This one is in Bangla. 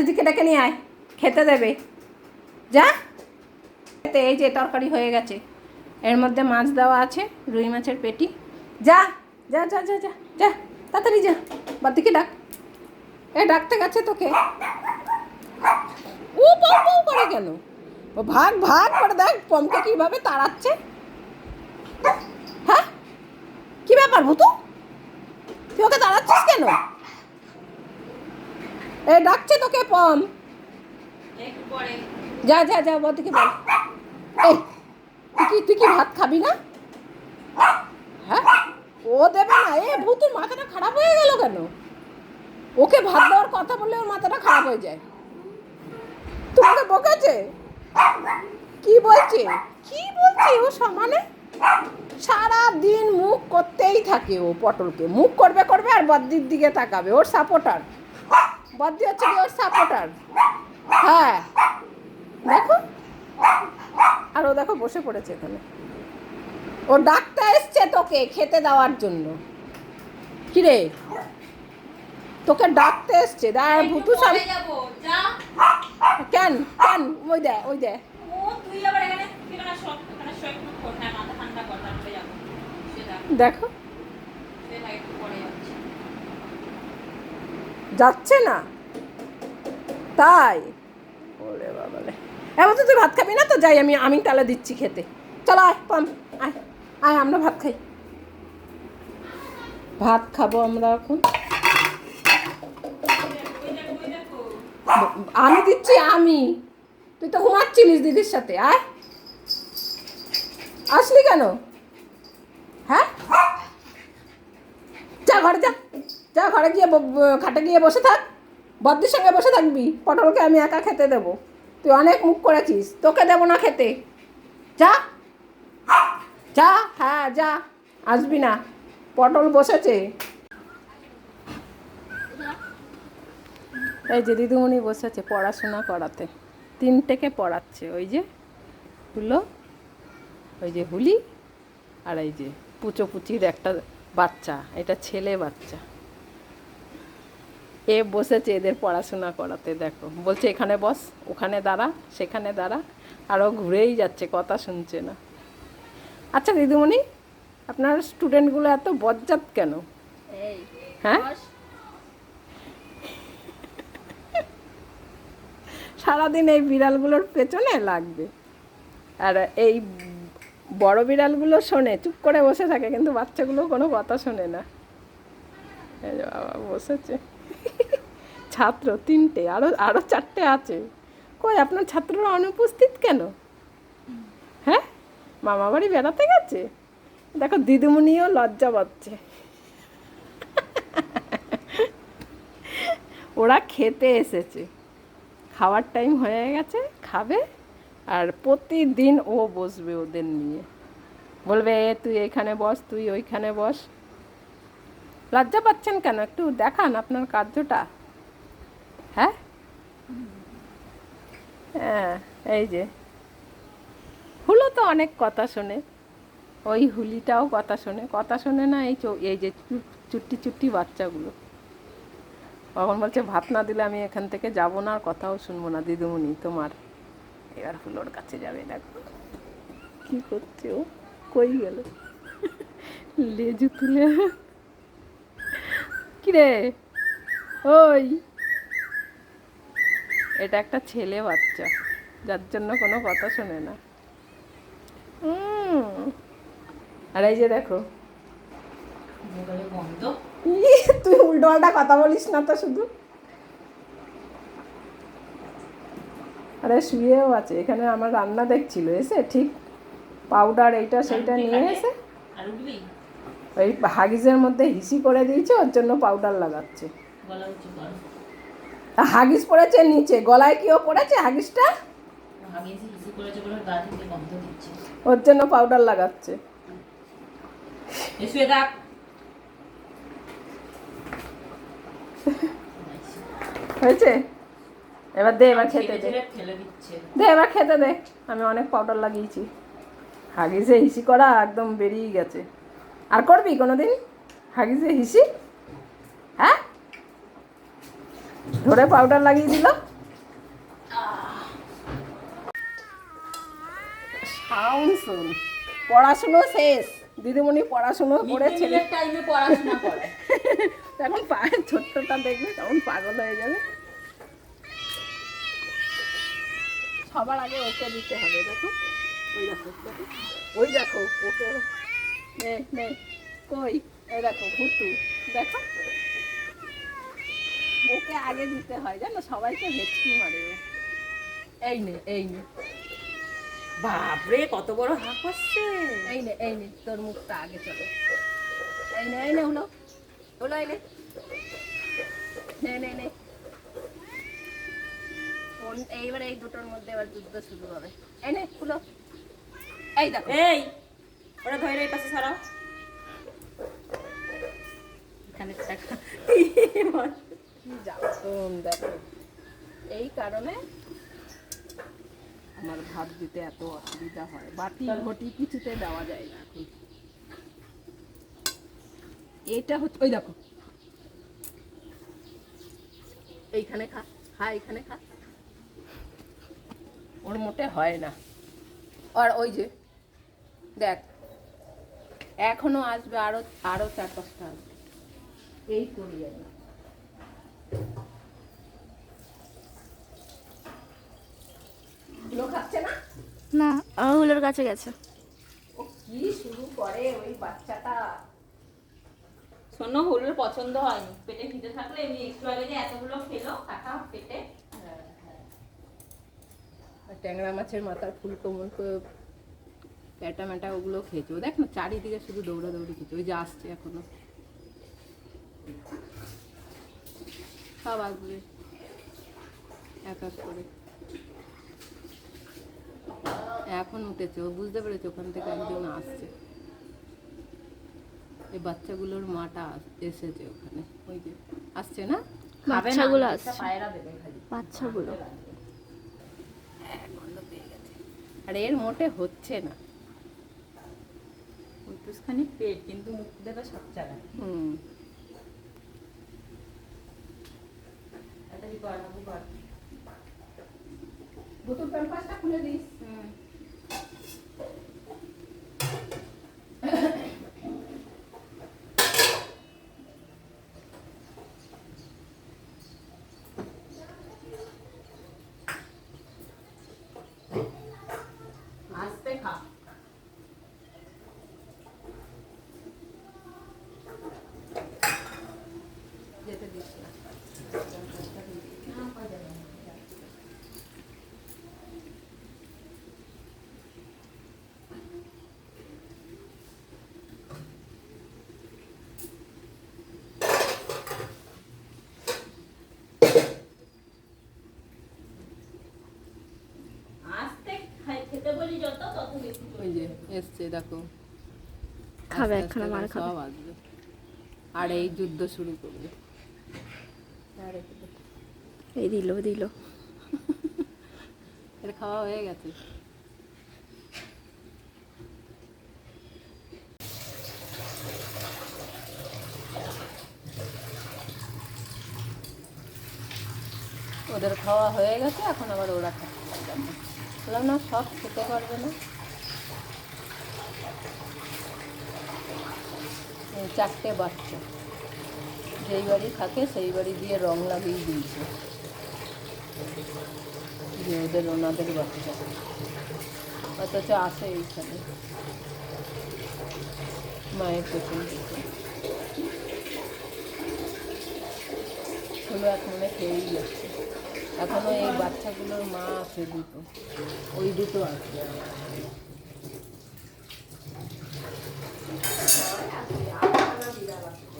দিদিকে ডেকে নিয়ে আয়, খেতে দেবে। যা। খেতে এই যে তরকারি হয়ে গেছে। এর মধ্যে মাছ দেওয়া আছে, রুই মাছের পেটি। যা যা যা যা যা যা, তাড়াতাড়ি যা। বাদিকে ডাক। এ, ডাকতে গেছে তোকে। ও পাও পাও করে কেন ও, ভাগ ভাগ করে দেখ, পমকে কীভাবে তাড়াচ্ছে। হ্যাঁ? কি ব্যাপার ভুতু? তুই ওকে তাড়াচ্ছিস কেন? এ ডাকছে তোকে পম। যা যা যা বদিকে বল। এই তুই কি তুই কি ভাত খাবি না? হ্যাঁ? ও দেবে না। এ ভূতুর মাথাটা খারাপ হয়ে গেল কেন? ওকে ভাত দেওয়ার কথা বললে ওর মাথাটা খারাপ হয়ে যায়। তোমাকে বকেছে? কি বলছে? কি বলছে ও সমানে? সারা দিন মুখ করতেই থাকে ও পটলকে। মুখ করবে করবে আর বদ্দির দিকে তাকাবে। ওর সাপোর্টার বদ্দি হচ্ছে ওর সাপোর্টার হ্যাঁ। দেখো। আর ও দেখো বসে পড়েছে এখানে। ও ডাকতে এসছে তোকে খেতে দেওয়ার জন্য। কিরে? তোকে ডাকতে এসছে। দা একটু ভুতু যাব। কেন? কেন? ওই দে ওই দে ও যাচ্ছে না। তাই। ওরে বাবালে এবার তো তুই ভাত খাবি না তো? যাই, আমি আমি তাহলে দিচ্ছি খেতে। চলো আয়, পাম, আয় আয়, আমরা ভাত খাই। ভাত খাব আমরা এখন। আমি দিচ্ছি আমি। তুই তো ঘুমাচ্ছিলিস দিদির সাথে, আয়। আসলি কেন? হ্যাঁ? যা, ঘরে যা। যা, ঘরে গিয়ে খাটে গিয়ে বসে থাক। বদ্দির সঙ্গে বসে থাকবি। পটলকে আমি একা খেতে দেবো। তুই অনেক মুখ করেছিস। তোকে দেবো না খেতে। যা। যা হ্যাঁ যা। আসবি না। পটল বসেছে। এই যে দিদিমণি বসেছে পড়াশোনা করাতে। তিনটেকে পড়াচ্ছে। ওই যে হুলো, ওই যে হুলি, আর এই যে পুচো পুচির একটা বাচ্চা। এটা ছেলে বাচ্চা। এ বসেছে এদের পড়াশোনা করাতে দেখো। বলছে এখানে বস ওখানে দাঁড়া সেখানে দাঁড়া। আরও ঘুরেই যাচ্ছে কথা শুনছে না। আচ্ছা দিদিমণি আপনার স্টুডেন্টগুলো এত বজ্জাত কেন? হ্যাঁ? সারাদিন এই বিড়ালগুলোর পেছনে লাগবে। আর এই বড় বিড়ালগুলো শোনে চুপ করে বসে থাকে কিন্তু বাচ্চাগুলো কোনো কথা শোনে না। বাবা বসেছে। ছাত্র তিনটে আরও আরও চারটে আছে। কই আপনার ছাত্ররা অনুপস্থিত কেন? হ্যাঁ? মামা বাড়ি বেড়াতে গেছে? দেখো দিদিমণিও লজ্জা পাচ্ছে। ওরা খেতে এসেছে। খাওয়ার টাইম হয়ে গেছে খাবে আর প্রতিদিন ও বসবে ওদের নিয়ে। বলবে "এ, তুই এখানে বস তুই ওইখানে বস। লজ্জা পাচ্ছেন কেন? একটু দেখান আপনার কার্যটা। হ্যাঁ? হ্যাঁ এই যে। হুলো তো অনেক কথা শোনে। ওই হুলিটাও কথা শোনে। কথা শোনে না এই এই যে চুট্টি চুট্টি বাচ্চাগুলো। তখন বলছে, ভাত না দিলে আমি এখান থেকে যাব না আর কথাও শুনব না, দিদিমণি, তোমার। এবার হুলোর কাছে যাবে, দেখো। কি করছে ও? কই গেল? লেজু তুলে কিরে? ওই এটা একটা ছেলে বাচ্চা যার জন্য কোনো কথা শোনে না। আর এই যে দেখো। মোবাইলে বন্ধ ই, তুই উল্টো পাল্টা কথা বলিস না তো শুধু। আরে শুয়েও আছে এখানে আমার রান্না দেখছিল এসে ঠিক পাউডার এইটা সেইটা নিয়ে এসে ওই হাগিজের মধ্যে হিসি করে দিয়েছে ওর জন্য পাউডার লাগাচ্ছে। হাগিস পড়েছে নিচে গলায় কি ও পড়েছে হাগিসটা? ওর জন্য পাউডার লাগাচ্ছে। হয়েছে? এবার দে এবার খেতে দে। দে এবার খেতে দে। আমি অনেক পাউডার লাগিয়েছি। হাগিসে হিসি করা একদম বেরিয়ে গেছে। আর করবি কোনোদিন? হাগিসে হিসি? হ্যাঁ? ধরে পাউডার লাগিয়ে দিল। সাউন্ড শুন। পড়াশুনো শেষ। দিদিমণি পড়াশুনো করে ছেলে টাইমে পড়াশোনা করে। এখন পায়ের ছোট্টটা দেখবে তখন পাগল হয়ে যাবে। সবার আগে ওকে দিতে হবে দেখো। ওই দেখো দেখো। ওই দেখো ওকে নে নে। কই? এই দেখো ভুতু দেখো। ওকে আগে দিতে হয় জানো? সবাইকে ভেচকি মারে এই নে এই নে। বাপরে কত বড় হাঁক হচ্ছে। এই নে এই নে তোর মুখটা আগে চলে। এই নে এই নে হলো। হলো এই নে। নে নে নে। কোন- এইবার এই দুটোর মধ্যে এবার যুদ্ধ শুরু হবে। এই নে খুলো। এই দেখো। এই ওরা ধরে এই পাশে সরাও। এখানে টাকা কি জ্বালাতন দেখো। এই কারণে আমার ভাত দিতে এত অসুবিধা হয়। বাটি ঘটি কিছুতে দেওয়া যায় না এখন। এটা হচ্ছে ওই দেখো। এইখানে খা। খা এইখানে খা। ওর মোটে হয় না। আর ওই যে দেখ। এখনও আসবে আরও আরও চার পাঁচটা আসবে। এই করি আমি না। রাহুলের কাছে গেছে। কি শুরু করে ওই বাচ্চাটা? শোনো হুলুর পছন্দ হয়নি। পেটে খিদে থাকলে এমনি একটু আগে যে এতগুলো খেলো কাটা পেটে। ট্যাংরা মাছের মাথার ফুলকো মুলকো প্যাটা ম্যাটা ওগুলো খেয়েছে। ও দেখ না চারিদিকে শুধু দৌড়া দৌড়ি খেয়েছে ওই যে আসছে এখনও। সব আসবে এক এক করে। এখন উঠেছে ও বুঝতে পেরেছে ওখান থেকে একজন আসছে। এই বাচ্চাগুলোর মাটা এসেছে ওখানে ওই যে আসছে না? বাচ্চাগুলো আসছে। পায়রা দেবে খালি। বাচ্চাগুলো। আর এর মোটে হচ্ছে না। একটুখানি পেট কিন্তু মুখ দেবে সব জায়গায়। হুম। বোতল প্যাম্পাসটা খুলে দিস হুম আস্তে খা যেতে দিস না আস্তে খাই- খেতে বলি যত তত বেশি করে। ওই যে এসছে দেখো খাবে, আস্তে একখানা আস্তে মার করে খাবে। সব আসবে আর এই যুদ্ধ শুরু করবে। এই দিল দিল এর খাওয়া হয়ে গেছে ওদের খাওয়া হয়ে গেছে এখন আবার ওরা। বললাম না, সব খেতে পারবে না। চারটে বাচ্চা। যেই বাড়ি থাকে, সেই বাড়ি দিয়ে রং লাগিয়ে দিয়েছে। যে ওদের, ওনাদের বাচ্চা। অথচ আসে এইখানে। মায়ের পেছন ষোলো এক মনে খেয়েই যাচ্ছে। এখনও এই বাচ্চাগুলোর মা আছে দুটো। ওই দুটো আছে। আমার